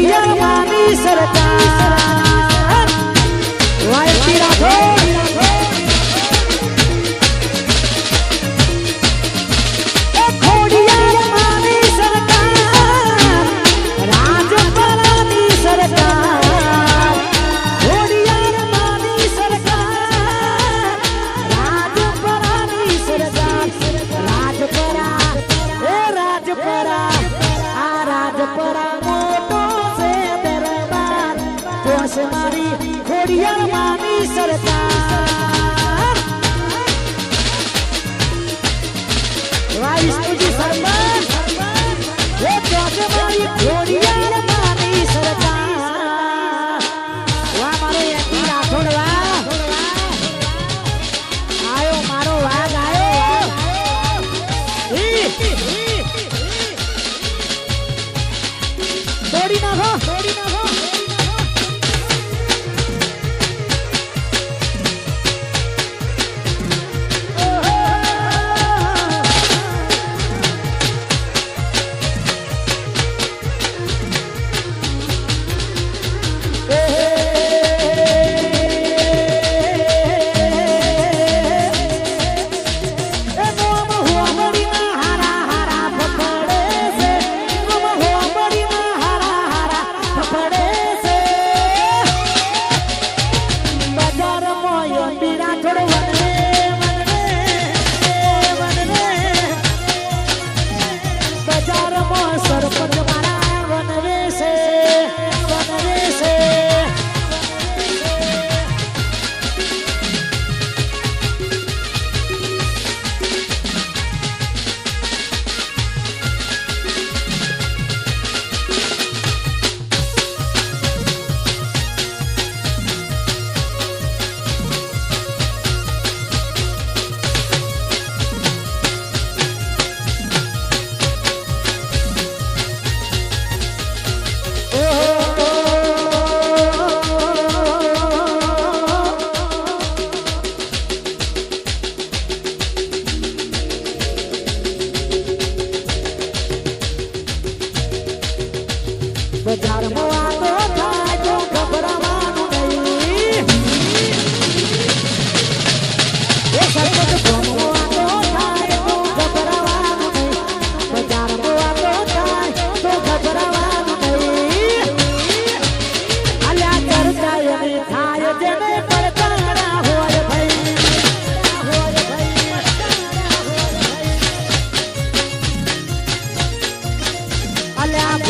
કરિયા મારી સરકાર. ખોડિયાર સરકાર. બજારમાં વાતો થાય તો ગભરાવાનું નહીં એ સરપંચ ભણવા Olha a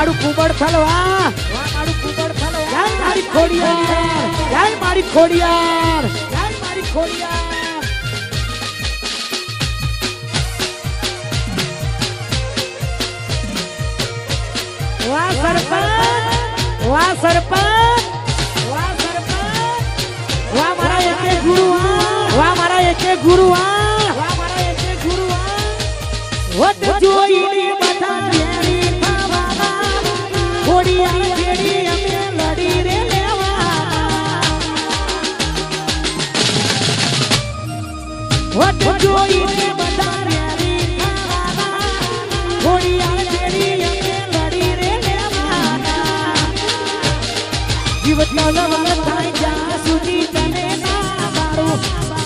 મારું કુબડ ફલવા મારું કુબડ ફલવા જાય મારી ખોડિયાર જાય મારી ખોડિયાર જાય મારી ખોડિયાર. વાહ સરપંચ. વાહ સરપંચ. વાહ સરપંચ. વાહ મારા એકે ગુરુ વાહ મારા એકે ગુરુ વાહ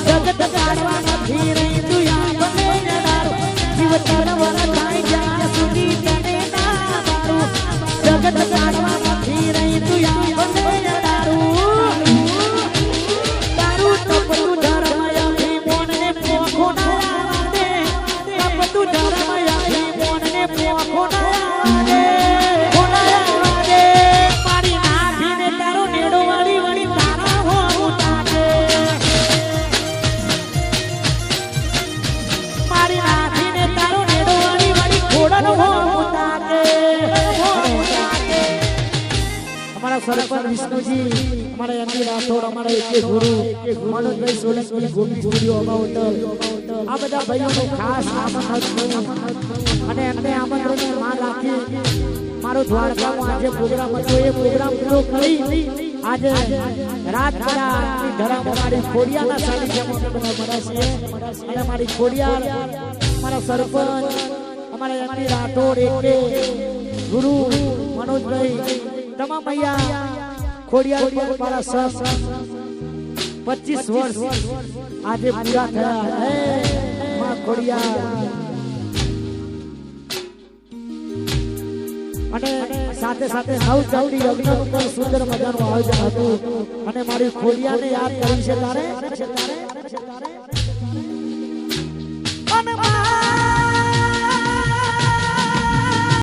જીવત કાઢવા નથી રહી તું આપને જણારું જીવત લવલ થાય સરપંચ વિષ્ણુજી, અમારા એમડી રાઠોડ અમારા એકે ગુરુ મનોજભાઈ સોલંકી ગોપી ગુરુઓ અમા આ બધા ભાઈઓનું ખાસ આમંત્રણ અને એમને આમંત્રણને માન રાખી મારો દ્વારકામાં આજે પ્રોગ્રામ હતો. એ પ્રોગ્રામ પૂરો કરી આજે રાત આરતી ધરામ અમારી ખોડિયાના સાનિધ્યમાં મળ્યા છીએ. અને મારી ખોડિયાર, અમારા સરપંચ, અમારા એમની રાઠોડ, એકે ગુરુ, મનોજભાઈ તમામ અહીંયા ખોડિયાર મારા સર પચીસ વર્ષ આજે પૂરા થયા માં ખોડિયાર. અને સાથે સાથે નવ ચૌડી યજ્ઞ સુંદર મજાનું આયોજન હતું. અને મારી ખોડિયાને યાદ કરી છે તારે?